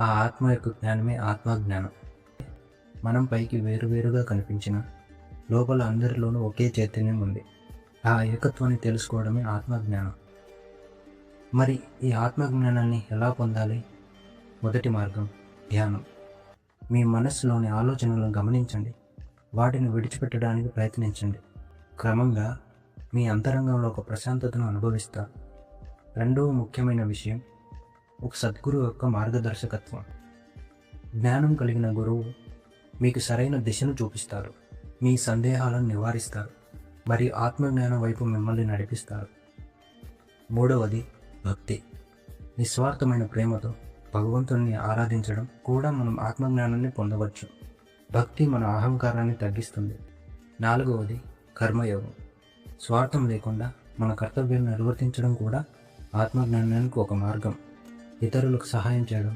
ఆ ఆత్మ యొక్క జ్ఞానమే ఆత్మజ్ఞానం. మనం పైకి వేరువేరుగా కనిపించిన లోపల అందరిలోనూ ఒకే చైతన్యం ఉంది. ఆ ఏకత్వాన్ని తెలుసుకోవడమే ఆత్మజ్ఞానం. మరి ఈ ఆత్మజ్ఞానాన్ని ఎలా పొందాలి? మొదటి మార్గం ధ్యానం. మీ మనస్సులోని ఆలోచనలను గమనించండి. వాటిని విడిచిపెట్టడానికి ప్రయత్నించండి. క్రమంగా మీ అంతరంగంలో ఒక ప్రశాంతతను అనుభవిస్తారు రెండవ ముఖ్యమైన విషయం ఒక సద్గురు యొక్క మార్గదర్శకత్వం. జ్ఞానం కలిగిన గురువు మీకు సరైన దిశను చూపిస్తారు. మీ సందేహాలను నివారిస్తారు. మరియు ఆత్మజ్ఞానం వైపు మిమ్మల్ని నడిపిస్తారు. మూడవది భక్తి. నిస్వార్థమైన ప్రేమతో భగవంతుని ఆరాధించడం కూడా మనం ఆత్మజ్ఞానాన్ని పొందవచ్చు. భక్తి మన అహంకారాన్ని తగ్గిస్తుంది. నాలుగవది కర్మయోగం. స్వార్థం లేకుండా మన కర్తవ్యాన్ని నిర్వర్తించడం కూడా ఆత్మజ్ఞానానికి ఒక మార్గం. ఇతరులకు సహాయం చేయడం